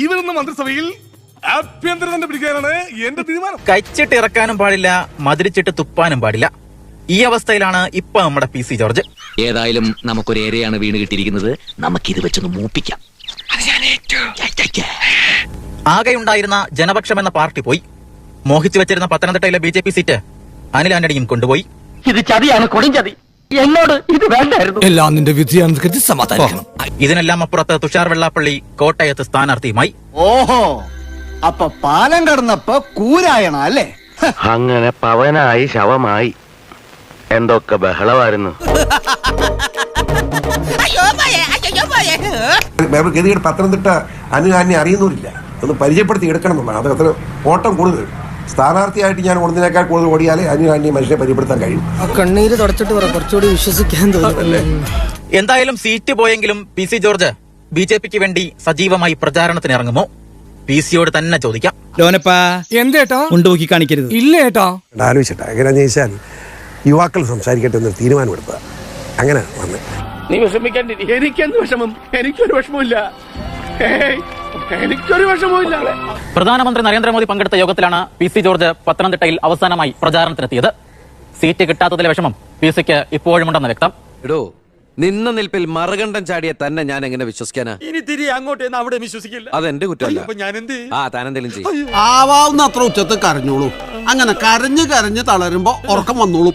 ഈ വരുന്ന മന്ത്രിസഭയിൽ ആഭ്യന്തര തന്നെ പിടിക്കാനാണ് എന്റെ തീരുമാനം. കച്ചിട്ട് ഇറക്കാനും പാടില്ല മതിരിച്ചിട്ട് തുപ്പാനും പാടില്ല. ഈ അവസ്ഥയിലാണ് ഇപ്പൊ നമ്മുടെ പി സി ജോർജ്. ഏതായാലും നമുക്കൊരു ഏരയാണ് വീണ് കിട്ടിയിരിക്കുന്നത്. നമുക്കിത് വെച്ചൊന്ന് മൂപ്പിക്കാം. ആകെയുണ്ടായിരുന്ന ജനപക്ഷം എന്ന പാർട്ടി പോയി. മോഹിച്ചു വെച്ചിരുന്ന പത്തനംതിട്ടയിലെ B J P seat Anil ആന്റണിയും കൊണ്ടുപോയി. ഇത് ചതിയാണ് കൊടുംചതി എന്നോട് ഇത് വേണ്ടായിരുന്നു. എല്ലാം നിന്റെ വിധിയാണെന്ന് കരുതി സമാധാനിക്കണം. ഇതിനെല്ലാം അപ്പുറത്ത് തുഷാർ വെള്ളാപ്പള്ളി കോട്ടയത്ത് സ്ഥാനാർത്ഥിയുമായി. ഓഹോ അപ്പൊ പാലം കടന്നപ്പോ കൂരായണ അല്ലേ? അങ്ങനെ പവനായി ശവമായി. എന്തൊക്കെ ബഹളമായിരുന്നു. ഗതികേട് പത്തനംതിട്ട അനുകാരനെ അറിയുന്നില്ല ഒന്ന് പരിചയപ്പെടുത്തി എടുക്കണം എന്നുള്ളതാണ് അദ്ദേഹത്തിന് ഓട്ടം കൂടുതൽ. സ്ഥാനാർത്ഥിയായിട്ട് ഞാൻ ഒന്നിനേക്കാൾ കൂടുതൽ ഓടിയാലേ അനുകാരനെ മനുഷ്യനെ പരിപ്പെടുത്താൻ കഴിയും. കണ്ണീര് തുടച്ചിട്ട് പറ കുറച്ചുകൂടി വിശ്വസിക്കാൻ എന്തായാലും സീറ്റ് പോയെങ്കിലും P C George B J പിക്ക് വേണ്ടി സജീവമായി പ്രചാരണത്തിന് ഇറങ്ങുമോ? പി സിയോട് തന്നെ ചോദിക്കാം. ലോനപ്പാ എന്തേട്ടോ കൊണ്ടുപോക്കി കാണിക്കരുത്. ഇല്ല ഏട്ടോ. ആലോചിച്ചിട്ട് എങ്ങനെയാണെന്ന് ചോദിച്ചാൽ യുവാക്കൾ സംസാരിക്കട്ടെ തീരുമാനമെടുത്ത തീരുമാനമെടുത്തത് അങ്ങനെ വന്നു. നീ വിഷമിക്കാണ്ടിരി എനിക്കെന്ത് വിഷമം? എനിക്കൊരു വിഷമമില്ല എനിക്കൊരു വിഷമമില്ല പ്രധാനമന്ത്രി നരേന്ദ്രമോദി പങ്കെടുത്ത യോഗത്തിലാണ് പി സി ജോർജ് പത്തനംതിട്ടയിൽ അവസാനമായി പ്രചാരണത്തിനെത്തിയത്. സീറ്റ് കിട്ടാത്തതിലെ വിഷമം പി സിക്ക് ഇപ്പോഴുമുണ്ടെന്ന് വ്യക്തം. എടോ നിന്ന നിൽപ്പിൽ മറുകണ്ഠം ചാടിയ തന്നെ ഞാൻ എങ്ങനെ വിശ്വസിക്കാനാ? ഇനി തിരി അങ്ങോട്ട് അവിടെ വിശ്വസിക്കില്ല. അതെന്റെ കുറ്റമല്ല. ഞാൻ എന്ത് ആ താനെന്തേലും ചെയ്യും. ആവാവുന്ന അത്ര ഉച്ചത്ത് കരഞ്ഞോളൂ. അങ്ങനെ കരഞ്ഞ് കരഞ്ഞ് തളരുമ്പോ ഉറക്കം വന്നോളും.